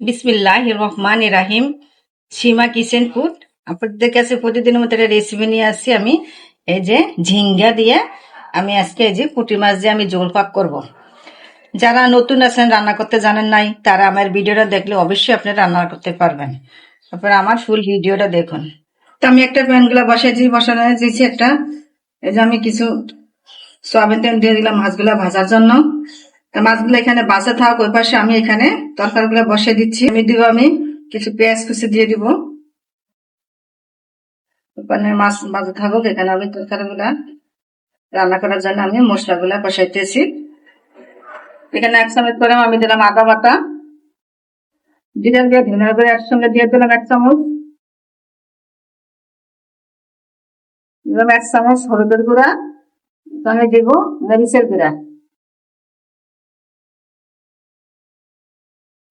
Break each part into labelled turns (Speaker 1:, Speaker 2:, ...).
Speaker 1: বিসমিল্লাহ রহমান রাহিম সীমা কিচেন ফুড। আপনাদের কাছে প্রতিদিনের মতো একটা রেসিপি নিয়ে আসছি আমি। এই যে ঝিঙ্গা দিয়ে আমি আজকে এই যে পুঁটি মাছ দিয়ে আমি জোল পাক করব। যারা নতুন আছেন, রান্না করতে জানেন নাই, তারা আমার ভিডিওটা দেখলে অবশ্যই আপনি রান্না করতে পারবেন। তারপরে আমার ফুল ভিডিওটা দেখুন। তো আমি একটা প্যানগুলা বসাইছি, বসানো দিয়েছি একটা। এই যে আমি কিছু সোয়াবিন তেল দিয়ে দিলাম মাছগুলা ভাজার জন্য। মাছগুলো এখানে বাসা থাক, ওই পাশে আমি এখানে তরকারিগুলো বসিয়ে দিচ্ছি। আমি দিব, আমি কিছু পেঁয়াজ কুচি দিয়ে দিব। মাছ বাজা থাকুক, এখানে আমি তরকারিগুলা রান্না করার জন্য আমি মশলাগুলা বসাইতেছি। এখানে এক চামচ করে আমি দিলাম আদা বাটা। জিরা দিয়ে ধনে করে একসঙ্গে দিয়ে দিলাম এক চামচ। দিলাম এক চামচ হলুদের গুঁড়া। সঙ্গে দিব মরিচের গুঁড়া।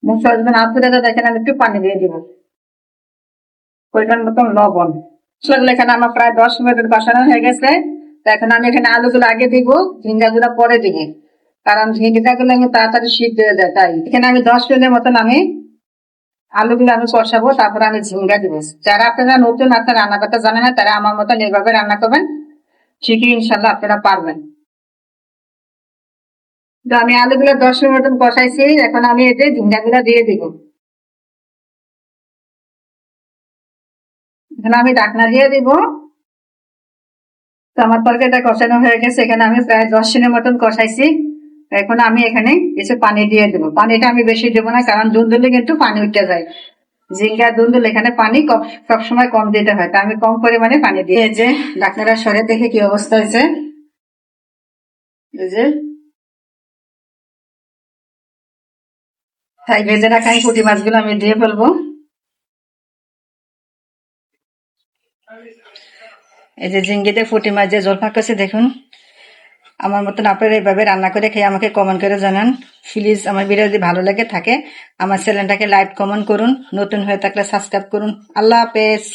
Speaker 1: মশলা যদি না ফুটে যায় এখানে আমি একটু পানি দিয়ে দিব। পরিমাণ মতন লবণ। মশলাগুলো এখানে আমার প্রায় দশ মিনিট বসানো হয়ে গেছে। তো এখন আমি এখানে আলুগুলো আগে দিব, ঝিঙ্গাগুলো পরে দিব। কারণ ঝিঙ্গিটাগুলো আমি তাড়াতাড়ি সিদ্ধ হয়ে যায়, তাই। এখানে আমি দশ মিনিটের মতন আমি আলুগুলো আমি কষাবো, তারপরে আমি ঝিঙ্গা দিব। যারা আপনারা নতুন, আপনারা রান্না করতে জানেন না, তারা আমার মতন এইভাবে রান্না করবেন। ঠিকই ইনশাল্লাহ আপনারা পারবেন। তো আমি আলুগুলো দশ মিনিট মতন কষাইছি এখন আমি এতে ঝিঙ্গাগুলো দিয়ে দিব। এখানে আমি ডাকনা দিয়ে দিব। তো আমার তরকারিটা কষানো হয়ে গেছে এখানে আমি প্রায় দশ মিনিট মতন কষাইছি। এখন আমি এখানে কিছু পানি দিয়ে দেবো। পানিটা আমি বেশি দেবো না কারণ দুন্দুলে কিন্তু পানি উঠে যায়। ঝিঙ্গা দুন্দুল এখানে পানি সবসময় কম দিতে হয়। তা আমি কম পরিমাণে পানি দিয়ে যে ডাকনাটা সরে দেখে কি অবস্থা হয়েছে। এই যে তাই বেঁধে রাখা এই পুঁটি মাছগুলো আমি দিয়ে ফেলব। এই যে জিঙ্গিতে ফুটি মাছ যে জল ফাঁকছে দেখুন। আমার মতন আপনারা এইভাবে রান্না করে খেয়ে আমাকে কমেন্ট করে জানান। প্লিজ আমার ভিডিও যদি ভালো লাগে থাকে, আমার চ্যানেলটাকে লাইক কমেন্ট করুন। নতুন হয়ে থাকলে সাবস্ক্রাইব করুন। আল্লাহ হাফেজ।